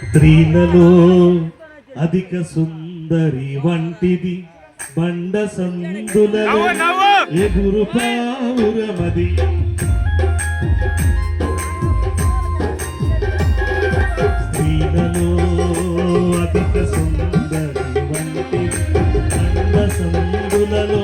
స్త్రీలలో అధిక సుందరి వంటిది బండ సందులలో ఎదురు పావురమది. స్త్రీలలో అధిక సుందరి వంటిది బండ సందులలో